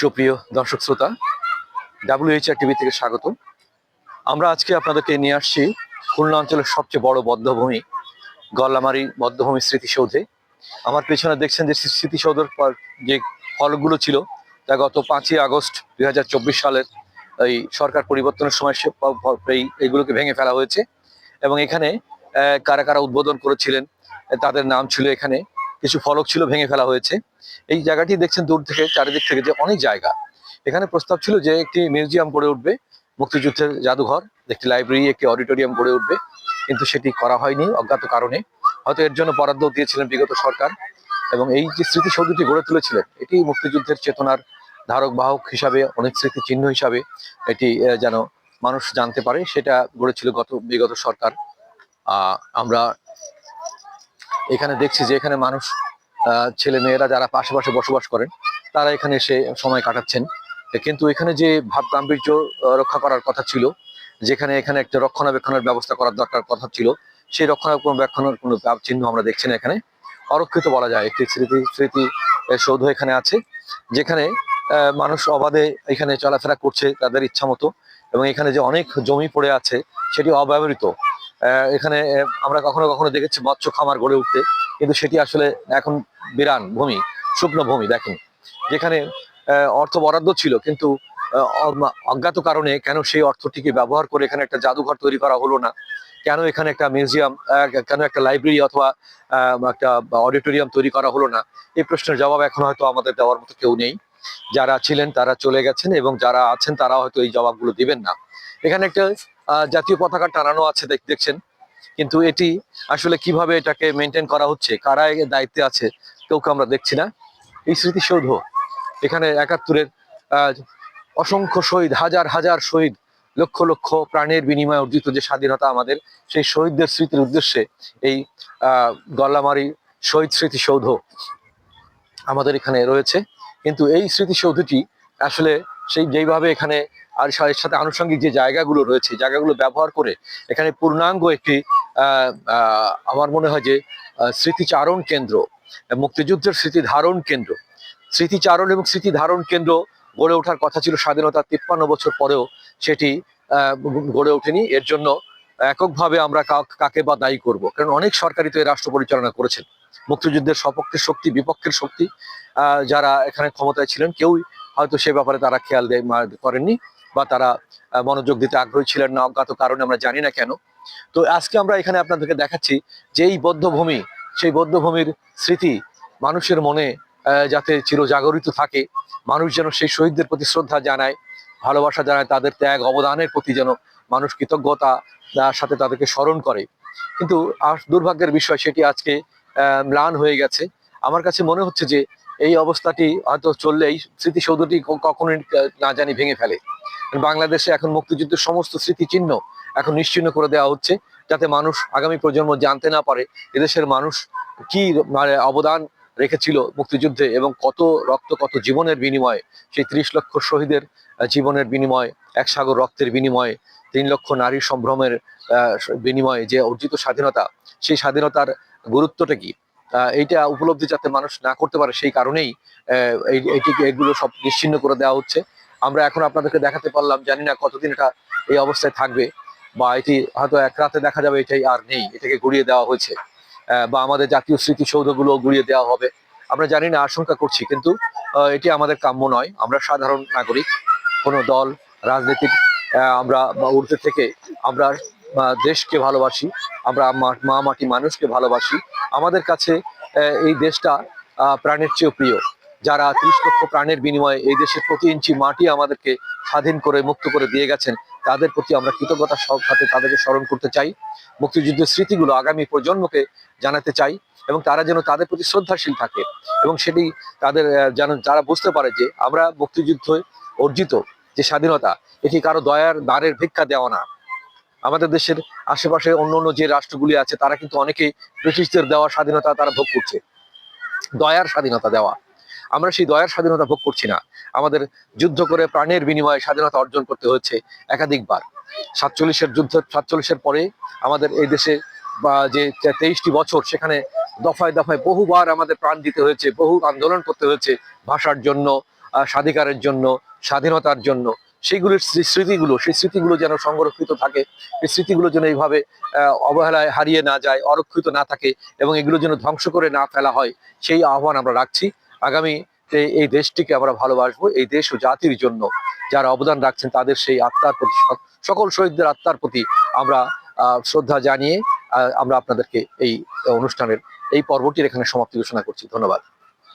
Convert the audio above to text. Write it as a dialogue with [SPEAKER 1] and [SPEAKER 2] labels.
[SPEAKER 1] সুপ্রিয় দর্শক শ্রোতা ডাব্লিউএইচআর টিভি থেকে স্বাগত আমরা আজকে আপনাদেরকে নিয়ে আসছি খুলনা অঞ্চলের সবচেয়ে বড় বদ্ধভূমি, গল্লামারি বদ্ধভূমি স্মৃতিসৌধে। আমার পেছনে দেখছেন যে স্মৃতিসৌধের যে ফলকগুলো ছিল, তা গত পাঁচই আগস্ট দুই হাজার চব্বিশ সালের এই সরকার পরিবর্তনের সময় সে এইগুলোকে ভেঙে ফেলা হয়েছে। এবং এখানে কারা কারা উদ্বোধন করেছিলেন তাদের নাম ছিল এখানে কিছু ফলক ছিল, ভেঙে ফেলা হয়েছে। এই জায়গাটি দেখছেন দূর থেকে, চারিদিক থেকে যে অনেক জায়গা। এখানে প্রস্তাব ছিল যে একটি মিউজিয়াম গড়ে উঠবে, মুক্তিযুদ্ধের জাদুঘর, একটি লাইব্রেরি, একটি অডিটোরিয়াম গড়ে উঠবে, কিন্তু সেটি করা হয়নি অজ্ঞাত কারণে। হয়তো এর জন্য বরাদ্দ দিয়েছিলেন বিগত সরকার, এবং এই যে স্মৃতিসৌধটি গড়ে তুলেছিলেন, এটি মুক্তিযুদ্ধের চেতনার ধারক বাহক হিসাবে অনেক স্মৃতি চিহ্ন হিসাবে এটি যেন মানুষ জানতে পারে, সেটা গড়েছিল গত, বিগত সরকার। আমরা এখানে দেখছি যে এখানে মানুষ ছেলে মেয়েরা যারা পাশাপাশি বসবাস করেন, তারা এখানে এসে সময় কাটাচ্ছেন। কিন্তু এখানে যে ভাব গাম্ভীর্য রক্ষা করার কথা ছিল, যেখানে এখানে একটা রক্ষণাবেক্ষণের ব্যবস্থা করার দরকার কথা ছিল, সেই রক্ষণাবেক্ষণের কোনো চিহ্ন আমরা দেখছি না এখানে। অরক্ষিত বলা যায়, একটি স্মৃতি স্মৃতি সৌধ এখানে আছে, যেখানে মানুষ অবাধে এখানে চলাফেরা করছে তাদের ইচ্ছা মতো এবং এখানে যে অনেক জমি পড়ে আছে, সেটি অব্যবহৃত। এখানে আমরা কখনো কখনো দেখেছি মৎস্য খামার গড়ে উঠতে, কিন্তু সেটি আসলে এখন বিরান ভূমি, শুকনো ভূমি, দেখেন। যেখানে অর্থ বরাদ্দ ছিল, কিন্তু অজ্ঞাত কারণে কেন সেই অর্থটিকে ব্যবহার করে এখানে একটা জাদুঘর তৈরি করা হলো না? কেন এখানে একটা মিউজিয়াম কেন একটা লাইব্রেরি অথবা একটা অডিটোরিয়াম তৈরি করা হলো না? এই প্রশ্নের জবাব এখন হয়তো আমাদের দেওয়ার মতো কেউ নেই। যারা ছিলেন তারা চলে গেছেন এবং যারা আছেন তারা হয়তো এই জবাবগুলো দিবেন না। এখানে একটা জাতীয় পতাকা টানানো আছে দেখ- দেখছেন। কিন্তু এটি আসলে কীভাবে এটাকে মেনটেন করা হচ্ছে, কারা দায়িত্বে আছে কেউকে আমরা দেখছি না। এই স্মৃতিসৌধ, এখানে একাত্তরের অসংখ্য শহীদ, হাজার হাজার শহীদ, লক্ষ লক্ষ প্রাণের বিনিময়ে অর্জিত যে স্বাধীনতা আমাদের, সেই শহীদদের স্মৃতির উদ্দেশ্যে এই গল্লামারি শহীদ স্মৃতিসৌধ আমাদের এখানে রয়েছে। কিন্তু এই স্মৃতিসৌধটি আসলে সেই যেইভাবে এখানে আর এর সাথে আনুষঙ্গিক যে জায়গাগুলো রয়েছে জায়গাগুলো ব্যবহার করে এখানে পূর্ণাঙ্গ একটি আমার মনে হয় যে স্মৃতিচারণ কেন্দ্র, মুক্তিযুদ্ধের স্মৃতি ধারণ কেন্দ্র। স্মৃতিচারণ এবং স্মৃতি ধারণ কেন্দ্র গড়ে ওঠার কথা ছিল স্বাধীনতার তিপ্পান্ন বছর পরেও সেটি গড়ে ওঠেনি। এর জন্য এককভাবে আমরা কাকে বা দায়ী করব? কারণ অনেক সরকারই তো এই রাষ্ট্র পরিচালনা করেছেন। মুক্তিযুদ্ধের সপক্ষের শক্তি, বিপক্ষের শক্তি যারা এখানে ক্ষমতায় ছিলেন, কেউই হয়তো সে ব্যাপারে তারা খেয়াল করেননি। বা তারা মনোযোগ দিতে আগ্রহী ছিলেন না, অজ্ঞাত কারণে আমরা জানি না কেন। তো আজকে আমরা এখানে আপনাদেরকে দেখাচ্ছি যে এই বদ্ধভূমি, সেই বদ্ধভূমির স্মৃতি মানুষের মনে যাতে চিরজাগরিত থাকে। মানুষ যেন সেই শহীদদের প্রতি শ্রদ্ধা জানায়, ভালোবাসা জানায়, তাদের ত্যাগ, অবদানের প্রতি যেন মানুষ কৃতজ্ঞতা সাথে তাদেরকে স্মরণ করে। কিন্তু দুর্ভাগ্যের বিষয় সেটি আজকে ম্লান হয়ে গেছে। আমার কাছে মনে হচ্ছে যে এই অবস্থাটি হয়তো চললে এই স্মৃতিসৌধটি কখনোই না জানি ভেঙে ফেলে। বাংলাদেশে এখন মুক্তিযুদ্ধের সমস্ত স্মৃতিচিহ্ন এখন নিশ্চিহ্ন করে দেওয়া হচ্ছে, যাতে মানুষ আগামী প্রজন্ম জানতে না পারে এদেশের মানুষ কি মানে অবদান রেখেছিল মুক্তিযুদ্ধে এবং কত রক্ত, কত জীবনের বিনিময়ে, সেই ত্রিশ লক্ষ শহীদের জীবনের বিনিময়ে, এক সাগর রক্তের বিনিময়ে, তিন লক্ষ নারী সম্ভ্রমের বিনিময়ে যে অর্জিত স্বাধীনতা, সেই স্বাধীনতার গুরুত্বটা কি? এইটা উপলব্ধি যাতে মানুষ না করতে পারে সেই কারণেই আহ, এইটিকে এগুলো সব নিশ্চিন্ন করে দেওয়া হচ্ছে। আমরা এখন আপনাদেরকে দেখাতে পারলাম জানি না কতদিন এটা এই অবস্থায় থাকবে বা এটি হয়তো এক রাতে দেখা যাবে এটাই আর নেই এটাকে গুড়িয়ে দেওয়া হয়েছে। বা আমাদের জাতীয় স্মৃতিসৌধগুলো গুড়িয়ে দেওয়া হবে। আমরা জানি না আশঙ্কা করছি কিন্তু এটি আমাদের কাম্য নয়। আমরা সাধারণ নাগরিক কোনো দল রাজনীতির আহ, আমরা বা ঊর্ধ্বে থেকে আমরা দেশকে ভালোবাসি, আমরা মা- মাটি মানুষকে ভালোবাসি। আমাদের কাছে এই দেশটা প্রাণের চেয়েও প্রিয়। যারা ত্রিশ লক্ষ প্রাণের বিনিময়ে এই দেশের প্রতি ইঞ্চি মাটি আমাদেরকে স্বাধীন করে, মুক্ত করে দিয়ে গেছেন, তাদের প্রতি আমরা কৃতজ্ঞতা সাথে তাদেরকে স্মরণ করতে চাই। মুক্তিযুদ্ধের স্মৃতিগুলো আগামী প্রজন্মকে জানাতে চাই এবং তারা যেন তাদের প্রতি শ্রদ্ধাশীল থাকে এবং সেটি তাদের যেন যারা বুঝতে পারে যে আমরা মুক্তিযুদ্ধ অর্জিত যে স্বাধীনতা, এটি কারও দয়ার দ্বারের ভিক্ষা দেওয়া না। আমাদের দেশের আশেপাশে অন্য অন্য যে রাষ্ট্রগুলি আছে, তারা কিন্তু অনেকেই ব্রিটিশদের দেওয়া স্বাধীনতা তারা ভোগ করছে। দয়ার স্বাধীনতা দেওয়া। আমরা সেই দয়ার স্বাধীনতা ভোগ করছি না। আমাদের যুদ্ধ করে প্রাণের বিনিময়ে স্বাধীনতা অর্জন করতে হয়েছে একাধিকবার। সাতচল্লিশের যুদ্ধ সাতচল্লিশের পরে আমাদের এই দেশে বা যে তেইশটি বছর সেখানে দফায় দফায় বহুবার আমাদের প্রাণ দিতে হয়েছে, বহু আন্দোলন করতে হয়েছে ভাষার জন্য স্বাধিকারের জন্য, স্বাধীনতার জন্য। সেইগুলোর স্মৃ- স্মৃতিগুলো, সেই স্মৃতিগুলো যেন সংরক্ষিত থাকে এই স্মৃতিগুলো যেন এইভাবে অবহেলায় হারিয়ে না যায়, অরক্ষিত না থাকে এবং এগুলো যেন ধ্বংস করে না ফেলা হয়, সেই আহ্বান আমরা রাখছি। আগামী এই দেশটিকে আমরা ভালোবাসবো, এই দেশ ও জাতির জন্য যারা অবদান রাখছেন তাদের সেই আত্মার প্রতি সকল শহীদদের আত্মার প্রতি আমরা শ্রদ্ধা জানিয়ে আমরা আপনাদেরকে এই অনুষ্ঠানের, এই পর্বটির এখানে সমাপ্তি ঘোষণা করছি। ধন্যবাদ।